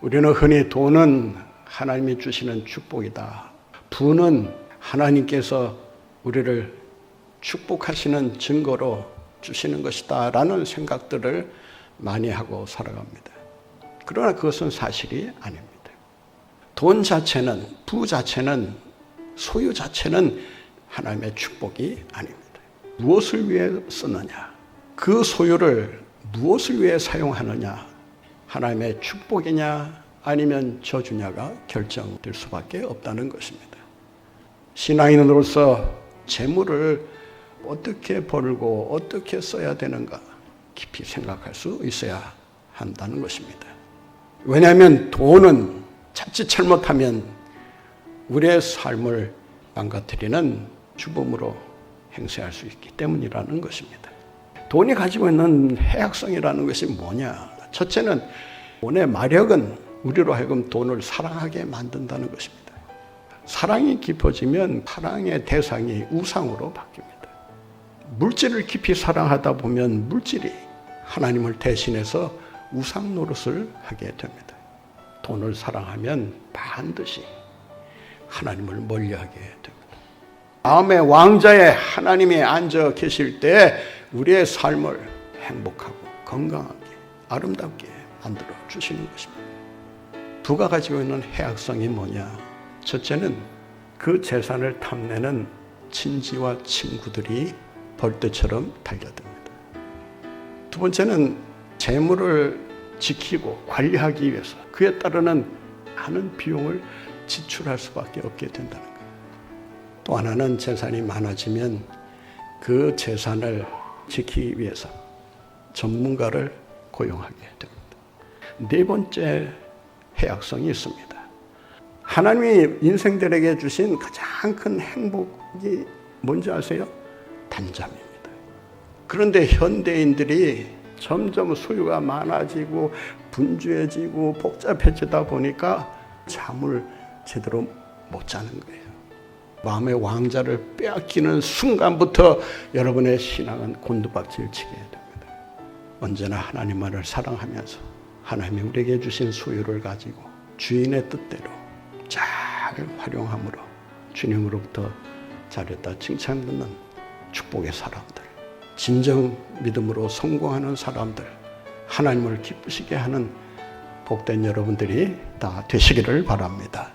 우리는 흔히 돈은 하나님이 주시는 축복이다. 부는 하나님께서 우리를 축복하시는 증거로 주시는 것이다. 라는 생각들을 많이 하고 살아갑니다. 그러나 그것은 사실이 아닙니다. 돈 자체는, 부 자체는, 소유 자체는 하나님의 축복이 아닙니다. 무엇을 위해 쓰느냐? 그 소유를 무엇을 위해 사용하느냐? 하나님의 축복이냐 아니면 저주냐가 결정될 수밖에 없다는 것입니다. 신앙인으로서 재물을 어떻게 벌고 어떻게 써야 되는가 깊이 생각할 수 있어야 한다는 것입니다. 왜냐하면 돈은 자칫 잘못하면 우리의 삶을 망가뜨리는 주범으로 행세할 수 있기 때문이라는 것입니다. 돈이 가지고 있는 해악성이라는 것이 뭐냐? 첫째는 돈의 마력은 우리로 하여금 돈을 사랑하게 만든다는 것입니다. 사랑이 깊어지면 사랑의 대상이 우상으로 바뀝니다. 물질을 깊이 사랑하다 보면 물질이 하나님을 대신해서 우상 노릇을 하게 됩니다. 돈을 사랑하면 반드시 하나님을 멀리하게 됩니다. 마음의 왕자에 하나님이 앉아 계실 때 우리의 삶을 행복하고 건강하게 아름답게 만들어 주시는 것입니다. 부가 가지고 있는 해악성이 뭐냐? 첫째는 그 재산을 탐내는 친지와 친구들이 벌떼처럼 달려듭니다. 두 번째는 재물을 지키고 관리하기 위해서 그에 따르는 많은 비용을 지출할 수밖에 없게 된다는 거예요. 또 하나는 재산이 많아지면 그 재산을 지키기 위해서 전문가를 고용하게 됩니다. 네 번째 해악성이 있습니다. 하나님이 인생들에게 주신 가장 큰 행복이 뭔지 아세요? 단잠입니다. 그런데 현대인들이 점점 소유가 많아지고 분주해지고 복잡해지다 보니까 잠을 제대로 못 자는 거예요. 마음의 왕자를 빼앗기는 순간부터 여러분의 신앙은 곤두박질 치게 됩니다. 언제나 하나님만을 사랑하면서 하나님이 우리에게 주신 소유를 가지고 주인의 뜻대로 잘 활용함으로 주님으로부터 잘했다 칭찬받는 축복의 사람들, 진정 믿음으로 성공하는 사람들, 하나님을 기쁘시게 하는 복된 여러분들이 다 되시기를 바랍니다.